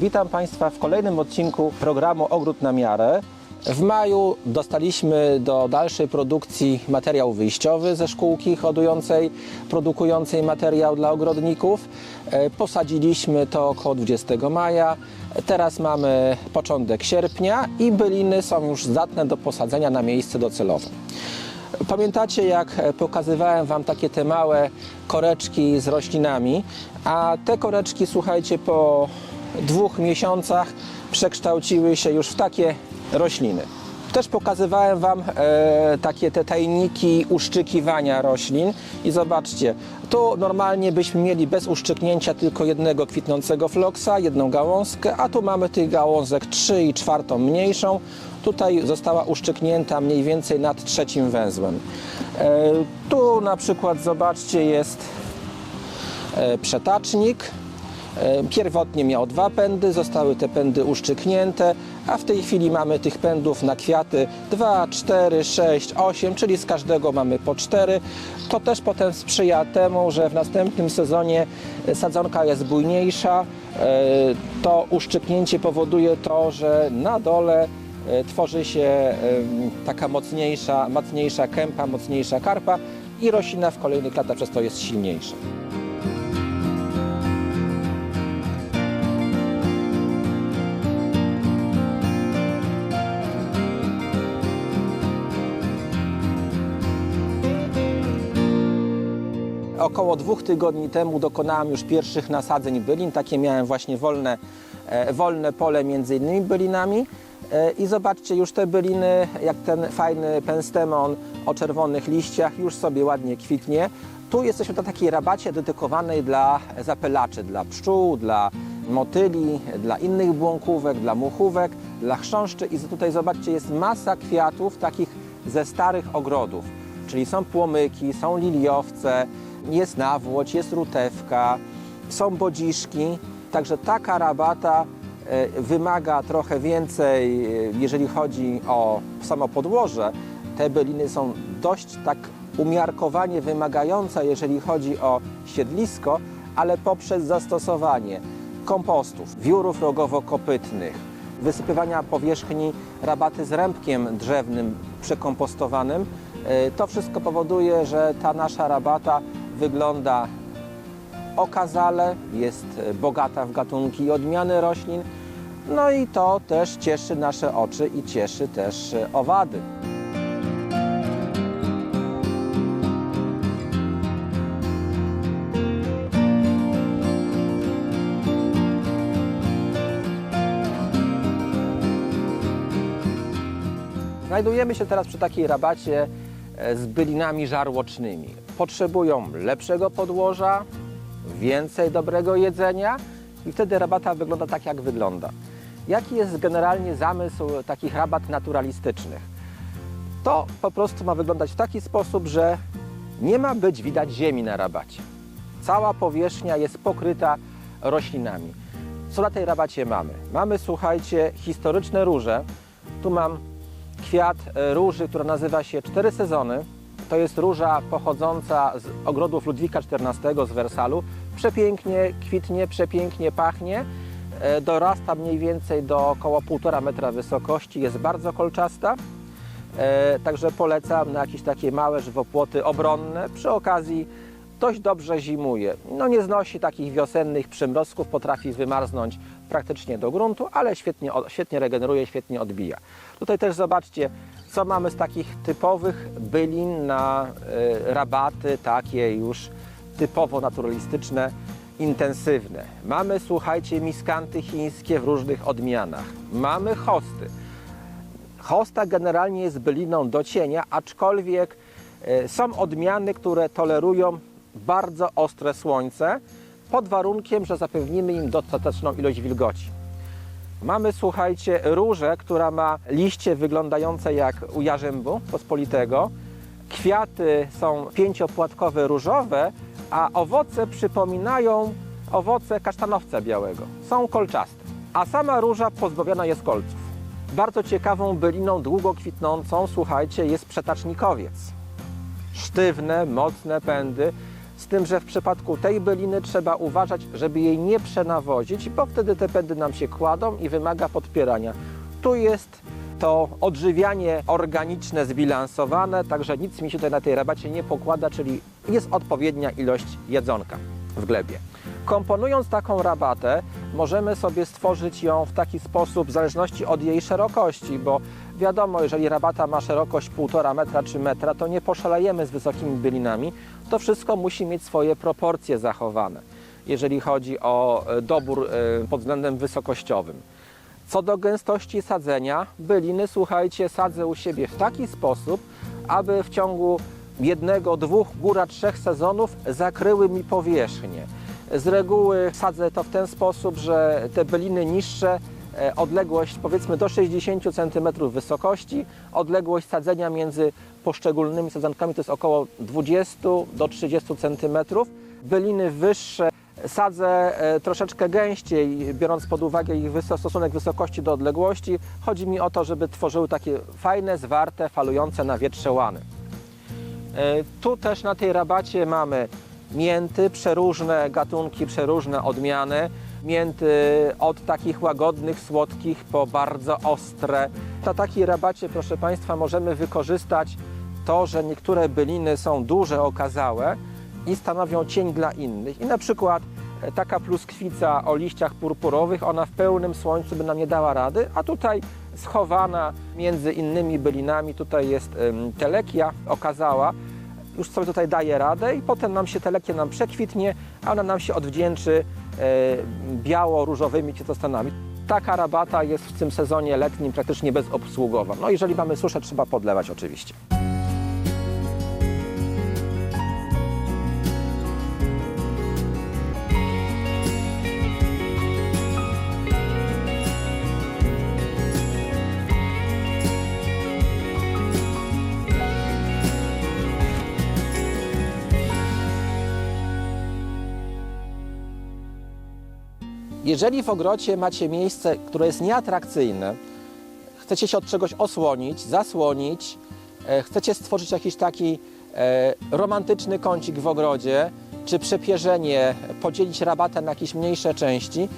Witam Państwa w kolejnym odcinku programu Ogród na miarę. W maju dostaliśmy do dalszej produkcji materiał wyjściowy ze szkółki hodującej, produkującej materiał dla ogrodników. E, Posadziliśmy to około 20 maja. Teraz mamy początek sierpnia i byliny są już zdatne do posadzenia na miejsce docelowe. Pamiętacie, jak e, pokazywałem Wam takie te małe koreczki z roślinami, a te koreczki, słuchajcie, po dwóch miesiącach przekształciły się już w takie rośliny. Też pokazywałem Wam e, takie te tajniki uszczykiwania roślin i zobaczcie, tu normalnie byśmy mieli bez uszczyknięcia tylko jednego kwitnącego floksa, jedną gałązkę, a tu mamy tych gałązek 3 i czwartą mniejszą. Tutaj została uszczyknięta mniej więcej nad trzecim węzłem. E, tu na przykład zobaczcie jest e, przetacznik. E, Pierwotnie miał dwa pędy, zostały te pędy uszczyknięte, a w tej chwili mamy tych pędów na kwiaty 2, 4, 6, 8, czyli z każdego mamy po 4. To też potem sprzyja temu, że w następnym sezonie sadzonka jest bujniejsza. E, To uszczyknięcie powoduje to, że na dole e, tworzy się taka mocniejsza, mocniejsza kępa, mocniejsza karpa i roślina w kolejnych latach przez to jest silniejsza. Około dwóch tygodni temu dokonałem już pierwszych nasadzeń bylin. Takie miałem właśnie wolne, e, wolne pole między innymi bylinami. E, I zobaczcie, już te byliny, jak ten fajny penstemon o czerwonych liściach, już sobie ładnie kwitnie. Tu jesteśmy na takiej rabacie dedykowanej dla zapylaczy, dla pszczół, dla motyli, dla innych błąkówek, dla muchówek, dla chrząszczy. I tutaj zobaczcie, jest masa kwiatów takich ze starych ogrodów. Czyli są płomyki, są liliowce, jest nawłoć, jest rutewka, są bodziszki. Także taka rabata e, wymaga trochę więcej, e, jeżeli chodzi o samo podłoże. Te byliny są dość tak umiarkowanie wymagające, jeżeli chodzi o siedlisko, ale poprzez zastosowanie kompostów, wiórów rogowo-kopytnych, wysypywania powierzchni rabaty z rębkiem drzewnym przekompostowanym, e, to wszystko powoduje, że ta nasza rabata wygląda okazale, jest e, bogata w gatunki i odmiany roślin, no i to też cieszy nasze oczy i cieszy też e, owady. Znajdujemy się teraz przy takiej rabacie e, z bylinami żarłocznymi. Potrzebują lepszego podłoża, więcej dobrego jedzenia i wtedy rabata wygląda tak, jak wygląda. Jaki jest generalnie zamysł takich rabat naturalistycznych? To po prostu ma wyglądać w taki sposób, że nie ma być widać ziemi na rabacie. Cała powierzchnia jest pokryta roślinami. Co na tej rabacie mamy? Mamy, słuchajcie, historyczne róże. Tu mam kwiat e, róży, która nazywa się Cztery Sezony. To jest róża pochodząca z ogrodów Ludwika XIV z Wersalu. Przepięknie kwitnie, przepięknie pachnie. E, Dorasta mniej więcej do około 1,5 metra wysokości. Jest bardzo kolczasta. E, Także polecam na jakieś takie małe żywopłoty obronne. Przy okazji dość dobrze zimuje. No nie znosi takich wiosennych przymrozków, potrafi wymarznąć praktycznie do gruntu, ale świetnie, świetnie regeneruje, świetnie odbija. Tutaj też zobaczcie, co mamy z takich typowych bylin na e, rabaty, takie już typowo naturalistyczne, intensywne. Mamy, słuchajcie, miskanty chińskie w różnych odmianach. Mamy hosty. Hosta generalnie jest byliną do cienia, aczkolwiek e, są odmiany, które tolerują bardzo ostre słońce, pod warunkiem, że zapewnimy im dostateczną ilość wilgoci. Mamy, słuchajcie, różę, która ma liście wyglądające jak u jarzębu pospolitego. Kwiaty są pięciopłatkowe różowe, a owoce przypominają owoce kasztanowca białego. Są kolczaste, a sama róża pozbawiona jest kolców. Bardzo ciekawą byliną długo kwitnącą, słuchajcie, jest przetacznikowiec. Sztywne, mocne pędy, tym, że w przypadku tej byliny trzeba uważać, żeby jej nie przenawozić, bo wtedy te pędy nam się kładą i wymaga podpierania. Tu jest to odżywianie organiczne zbilansowane, także nic mi się tutaj na tej rabacie nie pokłada, czyli jest odpowiednia ilość jedzonka w glebie. Komponując taką rabatę, możemy sobie stworzyć ją w taki sposób, w zależności od jej szerokości, bo wiadomo, jeżeli rabata ma szerokość 1,5 metra czy metra, to nie poszalejemy z wysokimi bylinami. To wszystko musi mieć swoje proporcje zachowane, jeżeli chodzi o e, dobór e, pod względem wysokościowym. Co do gęstości sadzenia, byliny, słuchajcie, sadzę u siebie w taki sposób, aby w ciągu jednego, dwóch, góra trzech sezonów zakryły mi powierzchnię. Z reguły sadzę to w ten sposób, że te byliny niższe, odległość powiedzmy do 60 cm wysokości, odległość sadzenia między poszczególnymi sadzankami to jest około 20 do 30 cm. Byliny wyższe Sadzę e, troszeczkę gęściej, biorąc pod uwagę ich stosunek wysokości do odległości. Chodzi mi o to, żeby tworzyły takie fajne, zwarte, falujące na wietrze łany. E, Tu też na tej rabacie mamy mięty, przeróżne gatunki, przeróżne odmiany. Mięty od takich łagodnych, słodkich po bardzo ostre. Na takiej rabacie, proszę Państwa, możemy wykorzystać to, że niektóre byliny są duże, okazałe i stanowią cień dla innych. I na przykład e, taka pluskwica o liściach purpurowych, ona w pełnym słońcu by nam nie dała rady, a tutaj schowana między innymi bylinami, tutaj jest telekia okazała, już sobie tutaj daje radę i potem nam się telekia nam przekwitnie, a ona nam się odwdzięczy e, biało-różowymi cytostanami. Taka rabata jest w tym sezonie letnim praktycznie bezobsługowa. No jeżeli mamy suszę, trzeba podlewać oczywiście. Jeżeli w ogrodzie macie miejsce, które jest nieatrakcyjne, chcecie się od czegoś osłonić, zasłonić, e, chcecie stworzyć jakiś taki e, romantyczny kącik w ogrodzie, czy przepierzenie, podzielić rabatę na jakieś mniejsze części,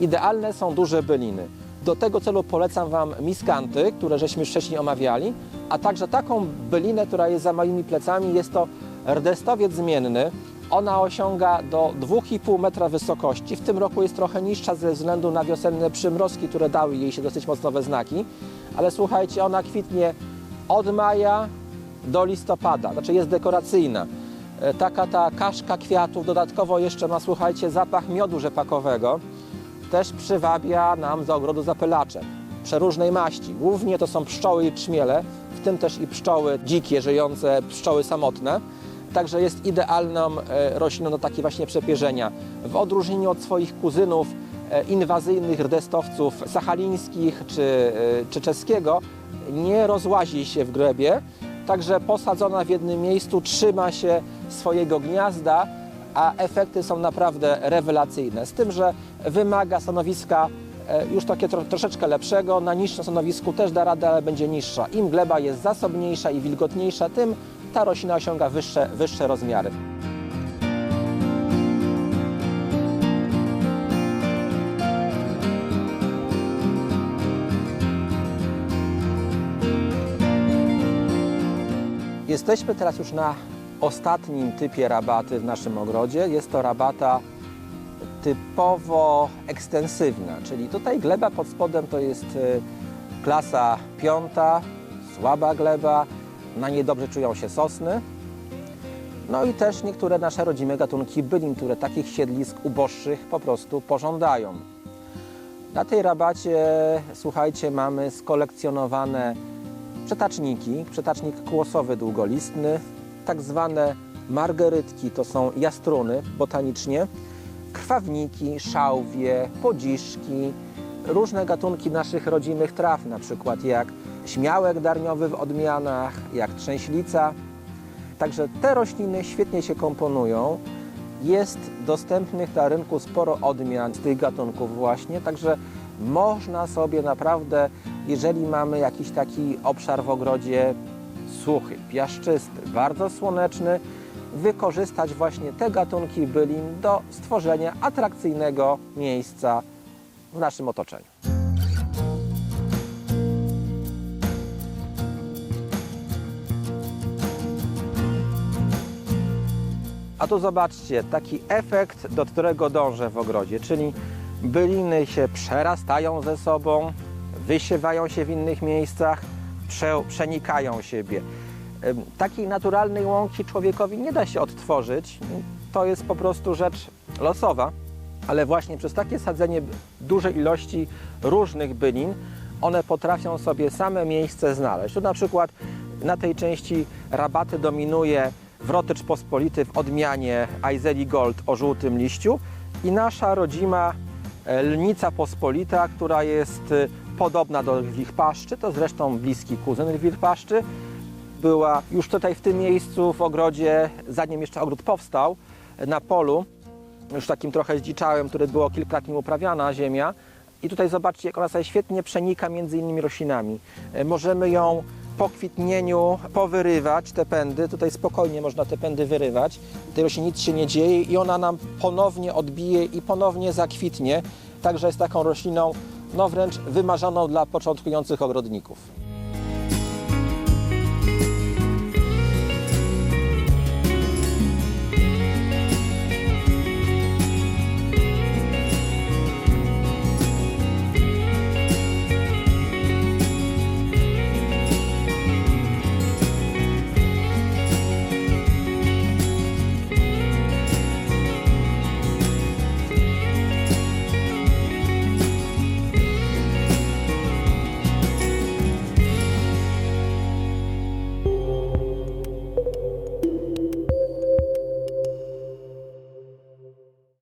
idealne są duże byliny. Do tego celu polecam Wam miskanty, które żeśmy wcześniej omawiali, a także taką bylinę, która jest za moimi plecami. Jest to rdestowiec zmienny. Ona osiąga do 2,5 metra wysokości. W tym roku jest trochę niższa ze względu na wiosenne przymrozki, które dały jej się dosyć mocno we znaki. Ale słuchajcie, ona kwitnie od maja do listopada, znaczy jest dekoracyjna. E, Taka ta kaszka kwiatów, dodatkowo jeszcze ma, słuchajcie, zapach miodu rzepakowego. Też przywabia nam do ogrodu zapylaczek przeróżnej maści. Głównie to są pszczoły i trzmiele, w tym też i pszczoły dzikie, żyjące, pszczoły samotne. Także jest idealną e, rośliną do takiej właśnie przepierzenia. W odróżnieniu od swoich kuzynów e, inwazyjnych rdestowców sachalińskich czy, e, czy czeskiego, nie rozłazi się w glebie, także posadzona w jednym miejscu trzyma się swojego gniazda, a efekty są naprawdę rewelacyjne. Z tym, że wymaga stanowiska już takie tro, troszeczkę lepszego. Na niższym stanowisku też da radę, ale będzie niższa. Im gleba jest zasobniejsza i wilgotniejsza, tym ta roślina osiąga wyższe, wyższe rozmiary. Jesteśmy teraz już na ostatnim typie rabaty w naszym ogrodzie. Jest to rabata typowo ekstensywna, czyli tutaj gleba pod spodem to jest y, klasa piąta, słaba gleba, na niej dobrze czują się sosny. No i też niektóre nasze rodzime gatunki bylin, które takich siedlisk uboższych po prostu pożądają. Na tej rabacie, słuchajcie, mamy skolekcjonowane przetaczniki, przetacznik kłosowy długolistny, tak zwane margerytki, to są jastruny botanicznie, krwawniki, szałwie, podziszki, różne gatunki naszych rodzimych traw, na przykład jak śmiałek darniowy w odmianach, jak trzęślica. Także te rośliny świetnie się komponują. Jest dostępnych na rynku sporo odmian z tych gatunków właśnie, także można sobie naprawdę, jeżeli mamy jakiś taki obszar w ogrodzie suchy, piaszczysty, bardzo słoneczny, wykorzystać właśnie te gatunki bylin do stworzenia atrakcyjnego miejsca w naszym otoczeniu. A tu zobaczcie, taki efekt, do którego dążę w ogrodzie, czyli byliny się przerastają ze sobą, wysiewają się w innych miejscach, prze, przenikają siebie. Takiej naturalnej łąki człowiekowi nie da się odtworzyć. To jest po prostu rzecz losowa, ale właśnie przez takie sadzenie dużej ilości różnych bylin, one potrafią sobie same miejsce znaleźć. Tu na przykład na tej części rabaty dominuje wrotycz pospolity w odmianie Aizeli Gold o żółtym liściu i nasza rodzima e, lnica pospolita, która jest e, podobna do wilchpaszczy, to zresztą bliski kuzyn wilchpaszczy. Była już tutaj w tym miejscu w ogrodzie, zanim jeszcze ogród powstał, na polu, już takim trochę zdziczałym, który było kilka lat nim uprawiana ziemia. I tutaj zobaczcie, jak ona sobie świetnie przenika między innymi roślinami. E, Możemy ją po kwitnieniu powyrywać, te pędy. Tutaj spokojnie można te pędy wyrywać. Tej roślinie nic się nie dzieje i ona nam ponownie odbije i ponownie zakwitnie. Także jest taką rośliną no wręcz wymarzoną dla początkujących ogrodników.